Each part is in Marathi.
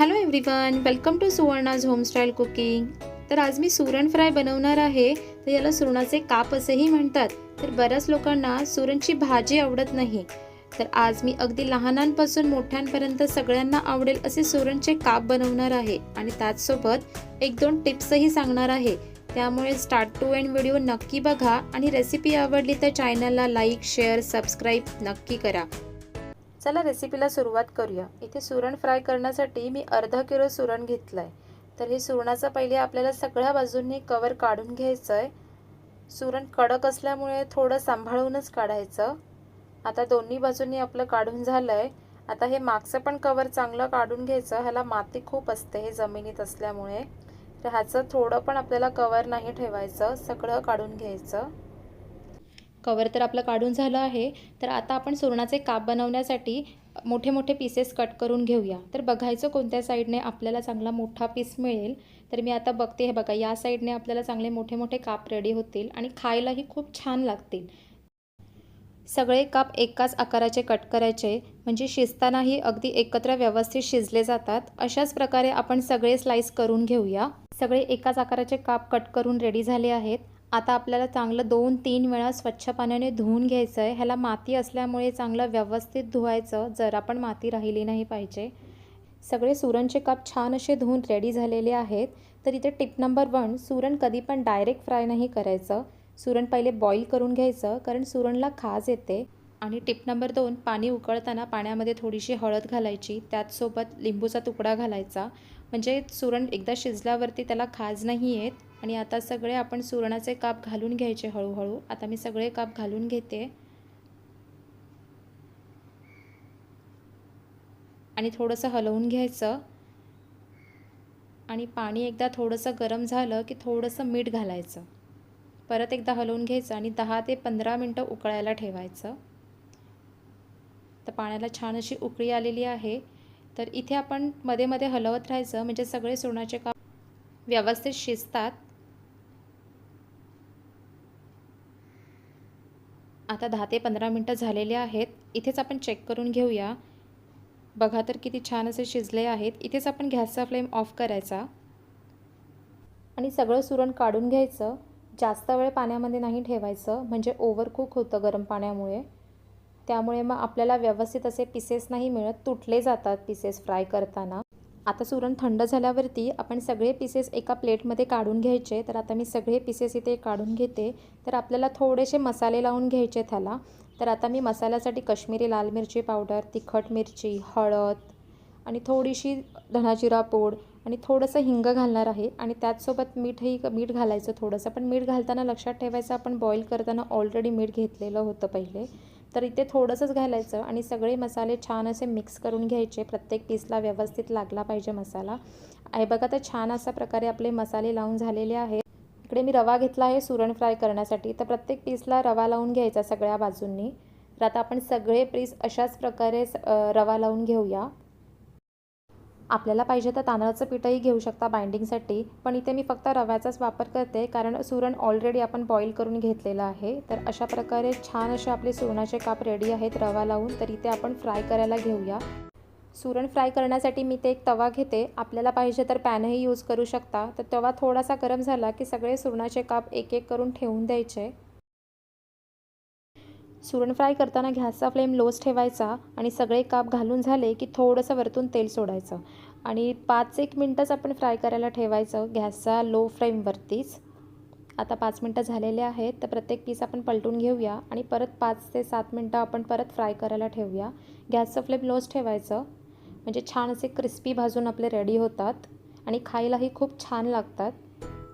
Hello everyone welcome to Suvarna's homestyle cooking तर आज मी सुरण फ्राय बनवणार आहे. तर याला सुरणाचे काप असेही म्हणतात. तर बऱ्याच लोकांना सुरणची भाजी आवडत नाही. तर आज मी अगदी लहानांपासून मोठ्यांपर्यंत सगळ्यांना आवडेल असे सुरणचे काप बनवणार आहे. आणि त्याचसोबत एक दोन टिप्सही सांगणार आहे. त्यामुळे स्टार्ट टू एंड व्हिडिओ नक्की बघा. आणि रेसिपी आवडली तर चॅनलला लाईक शेअर सबस्क्राईब नक्की करा. चला रेसिपीला सुरुवात करूया. इथे सुरण फ्राय करण्यासाठी मी अर्धा किलो सुरण घेतलं आहे तर हे सुरणाचं पहिले आपल्याला सगळ्या बाजूंनी कवर काढून घ्यायचं आहे सुरण कडक असल्यामुळे थोडं सांभाळूनच काढायचं. आता दोन्ही बाजूंनी आपलं काढून झालं आहे आता हे मागचं पण कवर चांगलं काढून घ्यायचं. ह्याला माती खूप असते हे जमिनीत असल्यामुळे. तर ह्याचं थोडं पण आपल्याला कवर नाही ठेवायचं. सगळं काढून घ्यायचं. कवर तर आपलं काढून झालं आहे. तर आता आपण सुरणाचे काप बनवण्यासाठी मोठे मोठे पीसेस कट करून घेऊया. तर बघायचं कोणत्या साईडने आपल्याला चांगला मोठा पीस मिळेल. तर मी आता बघते हे बघा या साईडने आपल्याला चांगले मोठे मोठे काप रेडी होतील आणि खायलाही खूप छान लागतील. सगळे काप एकाच आकाराचे कट करायचे म्हणजे शिजतानाही अगदी एकत्र व्यवस्थित शिजले जातात. अशाच प्रकारे आपण सगळे स्लाईस करून घेऊया. सगळे एकाच आकाराचे काप कट करून रेडी झाले आहेत. आता आपल्याला चांगलं दोन तीन वेळा स्वच्छ पाण्याने धुवून घ्यायचं आहे ह्याला माती असल्यामुळे चांगलं व्यवस्थित धुवायचं. जरा पण माती राहिली नाही पाहिजे. सगळे सुरणचे काप छान असे धुवून रेडी झालेले आहेत. तर इथे टिप नंबर वन सुरण कधी पण डायरेक्ट फ्राय नाही करायचं. सुरण पहिले बॉईल करून घ्यायचं कारण सुरणला खाज येते. आणि टिप नंबर दोन पाणी उकळताना पाण्यामध्ये थोडीशी हळद घालायची. त्याचसोबत लिंबूचा तुकडा घालायचा. म्हणजे सुरण एकदा शिजल्यावरती त्याला खाज नाही येत आणि आता सगळे आपण सुरणाचे काप घालून घ्यायचे हळूहळू. आता मी सगळे काप घालून घेते. आणि थोडंसं हलवून घ्यायचं. आणि पाणी एकदा थोडंसं गरम झालं की थोडंसं मीठ घालायचं. परत एकदा हलवून घ्यायचं आणि दहा ते पंधरा मिनटं उकळायला ठेवायचं. तर पाण्याला छान अशी उकळी आलेली आहे. तर इथे आपण मध्ये मध्ये हलवत राहायचं म्हणजे सगळे सुरणाचे काप व्यवस्थित शिजतात. आता दहा ते पंधरा मिनटं झालेले आहेत. इथेच आपण चेक करून घेऊया. बघा तर किती छान असे शिजले आहेत. इथेच आपण गॅसचा फ्लेम ऑफ करायचा. आणि सगळं सुरण काढून घ्यायचं. जास्त वेळ पाण्यामध्ये नाही ठेवायचं म्हणजे ओव्हरकुक होतं गरम पाण्यामुळे. त्यामुळे मग आपल्याला व्यवस्थित असे पीसेस नाही मिळत. तुटले जातात पीसेस फ्राय करताना. आता सुरण थंड झाल्यावरती आपण सगळे पीसेस एका प्लेटमध्ये काढून घ्यायचे. तर आता मी सगळे पीसेस इथे काढून घेते. तर आपल्याला थोडेसे मसाले लावून घ्यायचे त्याला. तर आता मी मसाल्यासाठी कश्मीरी लाल मिरची पावडर तिखट मिरची हळद आणि थोडीशी धनाजिरा पूड आणि थोडंसं हिंग घालणार आहे. आणि त्याचसोबत मीठही मीठ घालायचं थोडंसं. पण मीठ घालताना लक्षात ठेवायचं आपण बॉईल करताना ऑलरेडी मीठ घेतलेलं होतं पहिले. तर इथे थोडंसंच घालायचं आणि सगळे मसाले छान असे मिक्स करून घ्यायचे. प्रत्येक पीसला व्यवस्थित लागला पाहिजे मसाला. आहे बघा तर छान अशा प्रकारे आपले मसाले लावून झालेले आहेत. इकडे मी रवा घेतला आहे सुरण फ्राय करण्यासाठी. तर प्रत्येक पीसला रवा लावून घ्यायचा सगळ्या बाजूंनी. तर आता आपण सगळे पीस अशाच प्रकारे रवा लावून घेऊया. आपल्याला पाहिजे तर तांदळाचं पीठही घेऊ शकता बाइंडिंगसाठी पण इथे मी फक्त रव्याचाच वापर करते कारण सुरण ऑलरेडी आपण बॉईल करून घेतलेलं आहे. तर अशा प्रकारे छान असे आपले सुरणाचे काप रेडी आहेत रवा लावून तर इथे आपण फ्राय करायला घेऊया. सुरण फ्राय करण्यासाठी मी ते एक तवा घेते. आपल्याला पाहिजे तर पॅनही यूज करू शकता. तर तवा थोडासा गरम झाला की सगळे सुरणाचे काप एक एक करून ठेवून द्यायचे. सुरण फ्राय करताना गॅसचा फ्लेम लोच ठेवायचा आणि सगळे काप घालून झाले की थोडंसं वरतून तेल सोडायचं. आणि पाच एक मिनटंच आपण फ्राय करायला ठेवायचं गॅसचा लो फ्लेमवरतीच आता पाच मिनटं झालेले आहेत तर प्रत्येक पीस आपण पलटून घेऊया आणि परत पाच ते सात मिनटं आपण परत फ्राय करायला ठेवूया. गॅसचं फ्लेम लोच ठेवायचं. म्हणजे छान असे क्रिस्पी भाजून आपले रेडी होतात. आणि खायलाही खूप छान लागतात.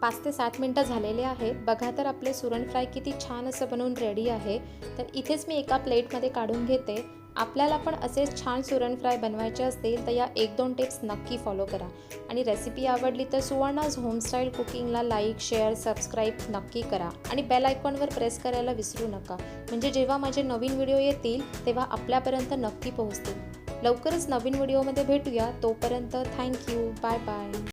पाच ते सात मिनटं झालेले आहेत. बघा तर आपले सुरण फ्राय किती छान असं बनवून रेडी आहे. तर इथेच मी एका प्लेटमध्ये काढून घेते. आपल्याला पण असेच छान सुरण फ्राय बनवायचे असतील तर या एक दोन टिप्स नक्की फॉलो करा. आणि रेसिपी आवडली तर सुवर्णाज होमस्टाईल कुकिंगला लाईक शेअर सबस्क्राईब नक्की करा. आणि बेल आयकॉनवर प्रेस करायला विसरू नका. म्हणजे जेव्हा माझे नवीन व्हिडिओ येतील तेव्हा आपल्यापर्यंत नक्की पोहोचतील. लवकरच नवीन व्हिडिओमध्ये भेटूया. तोपर्यंत थँक्यू बाय बाय